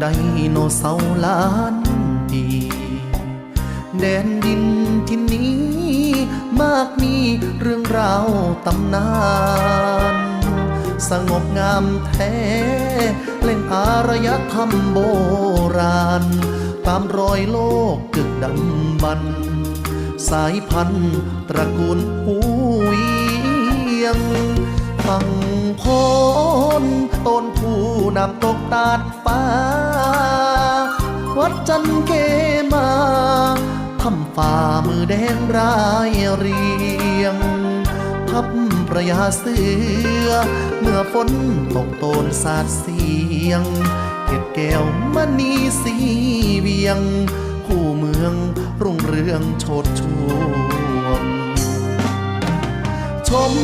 ไดโนเสาร์ล้านปี แดนดินที่นี้ มากมีเรื่องราวตำนาน สงบงามแท้ เล่นอารยธรรมโบราณ ตามรอยโลกกึกดำบรรสายพันธุ์ตระกูลหูเวียง ฝั่งโคนต้นผู้นำตกตาดฟ้า วัดจันเกมาทำฝ่ามือแดงรายเรียงพับประยาเสือ เมื่อฝนตกโตนสาดเสียงเก็บแก้วมณีสีเวียง คู่เมืองรุ่งเรืองโชดช่วงชม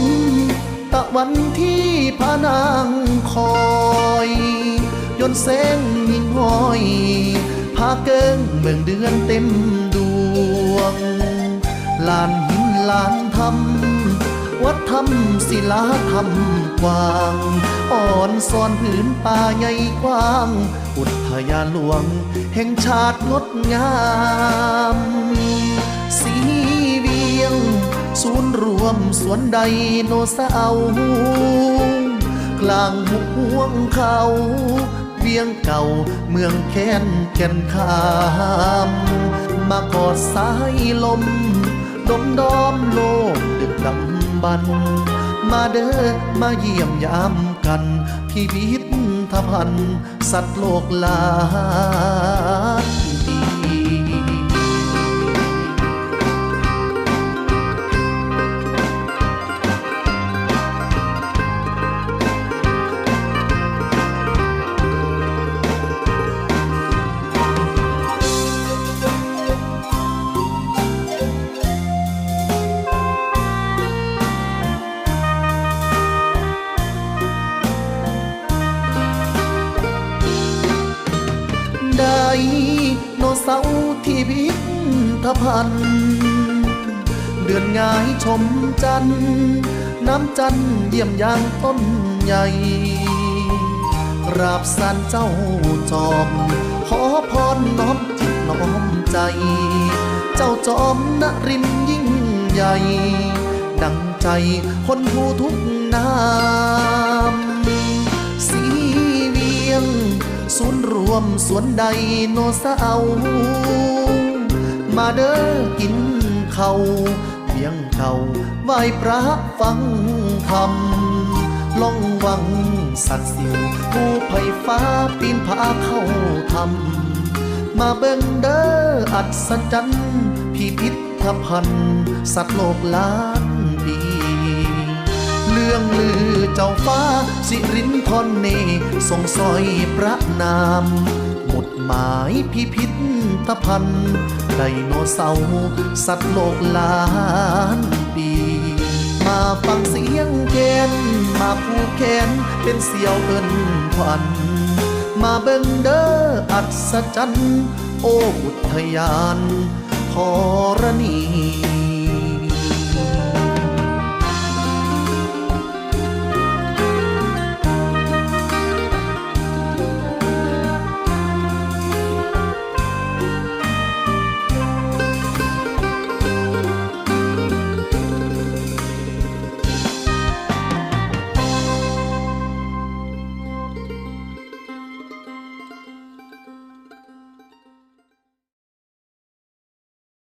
ตะวันที่พานางคอย ยนต์แสงหิ่งห้อยพาเกิงเบิ่งเดือนเต็มดวง ลานหินลานธรรม วัดธรรมศิลาธรรมกว้าง อ่อนสอนผืนป่าใหญ่กว้าง อุทยานหลวง แห่งชาติงดงาม วมสวนไดโนเสาร์กลางหุห่วงเขาเวียงเก่าเมืองแค้นแก่นขามมากอดสายลมดมดอมโลกดึกดำบรรพ์มาเด้อมาเยี่ยมยามกันพิพิธภัณฑ์สัตว์โลกลา โนเสาร์ที่พิธภัณฑ์เดือนงายชมจันน้ำจันเยี่ยมยางต้นใหญ่ราบสานเจ้าจอม ขอพรน้อมจิตน้อมใจ เจ้าจอมนรินยิ่งใหญ่ ดังใจคนผู้ทุกนาม ศูนย์รวมสวนไดโนเสามาเด้อกินเขาเพียงเก่าไหว้พระฟังธรรมล่องวังสัตว์สิวผู้ไผ่ฟ้าปีนผาเข้าทำมาเบิ่งเด้ออัศจรรย์พิพิธภัณฑ์สัตว์โลกล้านปี เรื่องลือเจ้าฟ้า สิรินทรเนทรงซอยพระนามหมุดหมายพิพิธภัณฑ์ไดโนเสาร์สัตว์โลกล้านปี มาฟังเสียงแคนมาผูกแขนเป็นเสียวเอินขวัญมาเบิ่งเด้ออัศจรรย์ โอ้อุทยานธรณี